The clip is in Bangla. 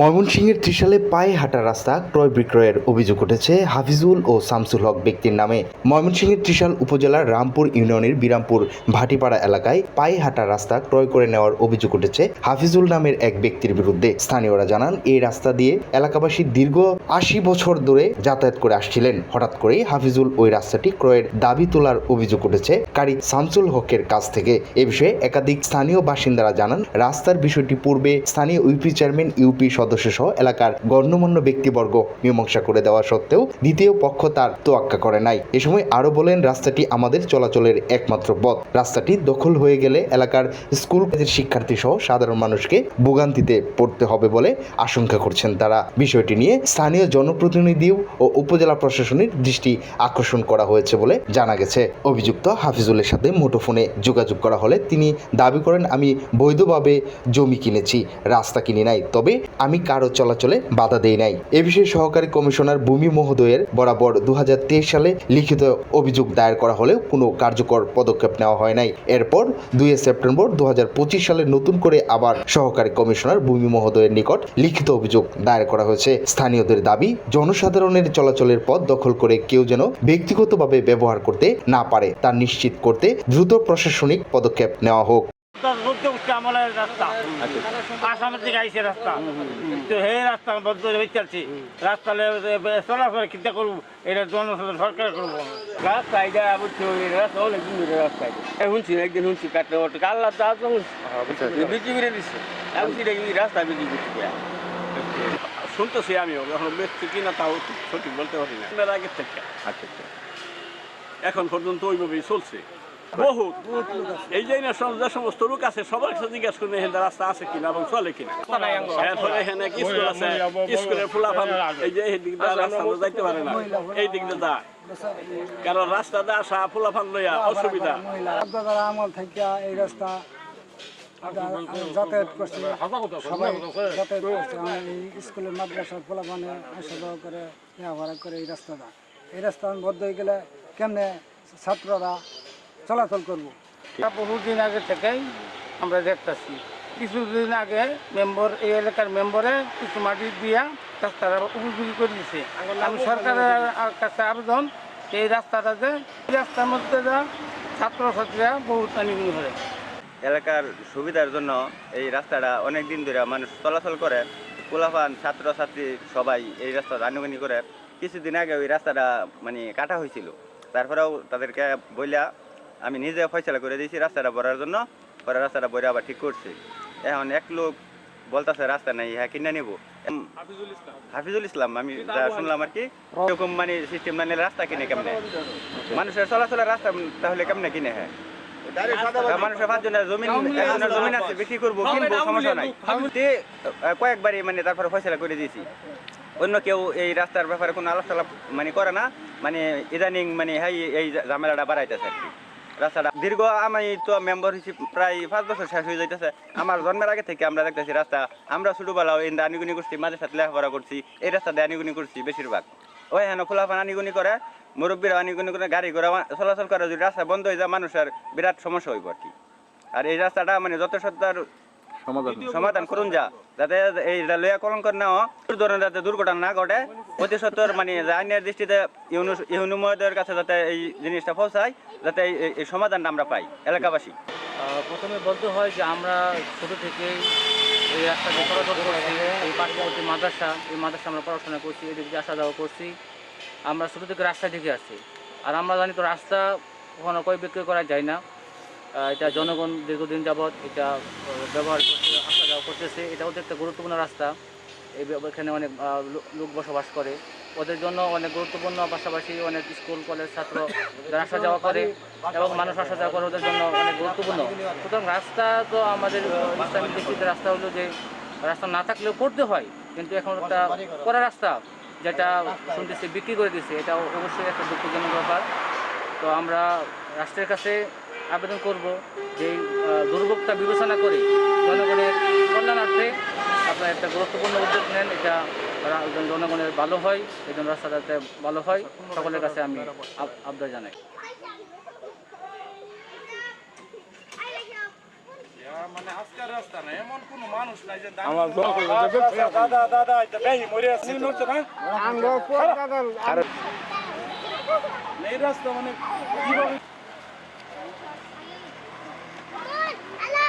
ময়মনসিংহের ত্রিশালে পায়ে হাঁটা রাস্তা ক্রয় বিক্রয়ের অভিযোগ উঠেছে হাফিজুল ও শামসুল হক ব্যক্তির নামে। ময়মনসিংহের ত্রিশাল উপজেলার রামপুর ইউনিয়নের বিরামপুর ভাটিপাড়া এলাকায় পায়ে হাঁটা রাস্তা ক্রয় করে নেওয়ার অভিযোগ উঠেছে হাফিজুল নামের এক ব্যক্তির বিরুদ্ধে। স্থানীয়রা জানান এই রাস্তা দিয়ে এলাকাবাসী দীর্ঘ আশি বছর ধরে যাতায়াত করে আসছিলেন। হঠাৎ করেই হাফিজুল ওই রাস্তাটি ক্রয়ের দাবি তোলার অভিযোগ উঠেছে কারি শামসুল হকের কাছ থেকে। এ বিষয়ে একাধিক স্থানীয় বাসিন্দারা জানান, রাস্তার বিষয়টি পূর্বে স্থানীয় ইউপি চেয়ারম্যান, ইউপি সদস্য সহ এলাকার গণ্যমান্য ব্যক্তিবর্গ মীমাংসা করে দেওয়া সত্ত্বেও দ্বিতীয় পক্ষ তার তোয়াক্কা করে নাই। এ সময় আরও বলেন, রাস্তাটি আমাদের চলাচলের একমাত্র পথ। রাস্তাটি দখল হয়ে গেলে এলাকার স্কুল, কলেজের শিক্ষার্থী সহ সাধারণ মানুষকে ভোগান্তিতে পড়তে হবে বলে আশঙ্কা করছেন তারা। বিষয়টি নিয়ে স্থানীয় জনপ্রতিনিধি ও উপজেলা প্রশাসনের দৃষ্টি আকর্ষণ করা হয়েছে বলে জানা গেছে। অভিযুক্ত হাফিজুলের সাথে মুঠোফোনে যোগাযোগ করা হলে তিনি দাবি করেন, আমি বৈধভাবে জমি কিনেছি, রাস্তা কিনি নাই, তবে আমি কারও চলাচলে বাধা দেই নাই। এ বিষয়ে সহকারী কমিশনার ভূমি মহোদয়ের বরাবর দু হাজার তেইশ সালে লিখিত অভিযোগ দায়ের করা হলেও কোনো কার্যকর পদক্ষেপ নেওয়া হয় নাই। এরপর দুই সেপ্টেম্বর দু হাজার পঁচিশ সালে নতুন করে আবার সহকারী কমিশনার ভূমি মহোদয়ের নিকট লিখিত অভিযোগ দায়ের করা হয়েছে। স্থানীয়দের দাবি, জনসাধারণের চলাচলের পথ দখল করে কেউ যেন ব্যক্তিগতভাবে ব্যবহার করতে না পারে, তা নিশ্চিত করতে দ্রুত প্রশাসনিক পদক্ষেপ নেওয়া হোক। রাস্তা। আসামের দিকে আইসে রাস্তা। তো হে রাস্তা রাস্তা চলাফেরা কিনতে করব। এটা জনসাধারণ সরকার করব। রাস্তা এটা বুঝছি রাস্তা রাস্তা এটা শুনছি একদিন শুনছি কাটতে ওটা তো বিক্রি করে দিচ্ছে এখন সেটা কি রাস্তা বিক্রি করছি শুনতেছি আমিও এখন বেচছি কিনা তাও ঠিক সঠিক বলতে পারি না। আগের থেকে। এখন পর্যন্ত ওইভাবেই চলছে। বহুত এই যে যে সমস্ত লোক আছে সবার কাছে জিজ্ঞাসা করে এখানে রাস্তা আছে কিনা এবং চলে কিনা? এরপরে এখানে কি স্কুল আছে? স্কুলের ফুলাফান এই যে দিক দিয়ে রাস্তা যাইতে পারে না। এই দিক দিয়ে যা। কারণ রাস্তা দিয়ে আসা ফুলাফান লইয়া অসুবিধা। আমল থেকে এই রাস্তা যাতায়াত করছে সবাই যাতায়াত করছে স্কুলের মাদ্রাসার পোলাপানে আসা যাওয়া করে ব্যবহার করে এই রাস্তাটা এই রাস্তা বদ্ধ হয়ে গেলে কেমনে ছাত্ররা চলাচল করব। বহুদিন আগে থেকেই আমরা দেখতেছি। কিছুদিন আগে মেম্বার এই এলাকার মেম্বারে কিছু মাটি দিয়া রাস্তাটা উপযোগী করে দিছে। আমি সরকারের কাছে আবেদন এই রাস্তাটাতে এই রাস্তার মধ্যে যা ছাত্রছাত্রীরা বহুত আনিগুনি করে। এলাকার সুবিধার জন্য এই রাস্তাটা অনেক দিন ধরে মানুষ চলাচল করে। পোলাপান ছাত্রছাত্রী সবাই এই রাস্তা আনুগনি করে। কিছুদিন আগে ওই রাস্তাটা মানে কাটা হয়েছিল। তারপরেও তাদেরকে বইলা আমি নিজে ফয়সলা করে দিয়েছি রাস্তাটা ভরার জন্য পরে রাস্তাটা বইরা আবার ঠিক করছি। এখন এক লোক বলতেছে রাস্তা নাই হ্যাঁ কিনে নিব। হাফিজুল ইসলাম। আমি যা শুনলাম আর কি এরকম মানে সিস্টেম মানে রাস্তা কিনে কেমনে? মানুষের চলাচলের রাস্তা তাহলে কেমনে কিনে হ্যাঁ? মানুষের পাঁচজনের জমিন একজনের জমিন আছে বিক্রি করব কিনবো সমস্যা নাই। তে, কয়েকবারই মানে তারপরে ফয়সলা করে দিয়েছি। অন্য কেউ এই রাস্তার ব্যাপারে কোনো আলোচনা মানে করে না মানে ইদানিং মানে এই ঝামেলাটা বাড়াইতেছে আর কি। রাস্তাটা। দীর্ঘ আমি তো মেম্বার হয়েছি প্রায় পাঁচ বছর শেষ হয়ে যাইতেছে। আমার জন্মের আগে থেকে আমরা দেখতেছি রাস্তা। আমরা ছোটোবেলাও এই করছি মাঝে সাথে লেখাপড়া করছি। এই রাস্তাতে আনিগুনি করছি বেশিরভাগ। ওই হেন খোলাফান আনিগুনি করে মুরব্বীরা আনিগুনি করে গাড়ি ঘোড়া চলাচল করে যদি রাস্তা বন্ধ হয়ে যায় মানুষের বিরাট সমস্যা হইব আর কি। আর এই রাস্তাটা মানে যত সত্তর সমাধান করুন যা। যাতে এই লইয়া কলঙ্ক না হয়, ধরনের যাতে দুর্ঘটনা না ঘটে। অতি সত্তর মানে আইনের দৃষ্টিতে ইউনু ইউনুময়দের কাছে যাতে এই জিনিসটা পৌঁছায় যাতে এই- সমাধানটা আমরা পাই এলাকাবাসী। প্রথমে বলতে হয় যে আমরা ছোট থেকে এই রাস্তাতে চলাচল করছি এই পার্শ্ববর্তী মাদ্রাসা এই মাদ্রাসা আমরা পড়াশোনা করছি এদিক আসা যাওয়া করছি। আমরা ছোটো থেকে রাস্তায় থেকে আসছি আর আমরা জানি তো রাস্তা কখনো কই বিক্রি করা যায় না। এটা জনগণ দীর্ঘদিন যাবৎ এটা ব্যবহার করছে আসা যাওয়া করতেছে। এটা হচ্ছে একটা গুরুত্বপূর্ণ রাস্তা। এই এখানে অনেক লোক বসবাস করে। ওদের জন্য অনেক গুরুত্বপূর্ণ, পাশাপাশি অনেক স্কুল, কলেজ, ছাত্র আসা যাওয়া করে এবং মানুষ আসা যাওয়া করে ওদের জন্য অনেক গুরুত্বপূর্ণ। সুতরাং রাস্তা তো আমাদের ইসলামিক দৃষ্টিতে রাস্তা হলো যে, রাস্তা না থাকলেও করতে হয়, কিন্তু এখন একটা করা রাস্তা যেটা শুনতেছি, বিক্রি করে দিচ্ছে এটা অবশ্যই একটা দুঃখজনক ব্যাপার। তো আমরা রাষ্ট্রের কাছে আবেদন করব যে এই, দুর্ভোগটা বিবেচনা করে জনগণের কল্যাণার্থে আপনার একটা গুরুত্বপূর্ণ উদ্যোগ নেন এটা জনগণের ভালো হয় এই জন্য রাস্তা যাতে ভালো হয় সকলের কাছে আমি আব- আবদার জানাই। মানে আজকের রাস্তা না এমন কোনো মানুষ নাই যে আমার দাদা। দাদা Ayan! Alam!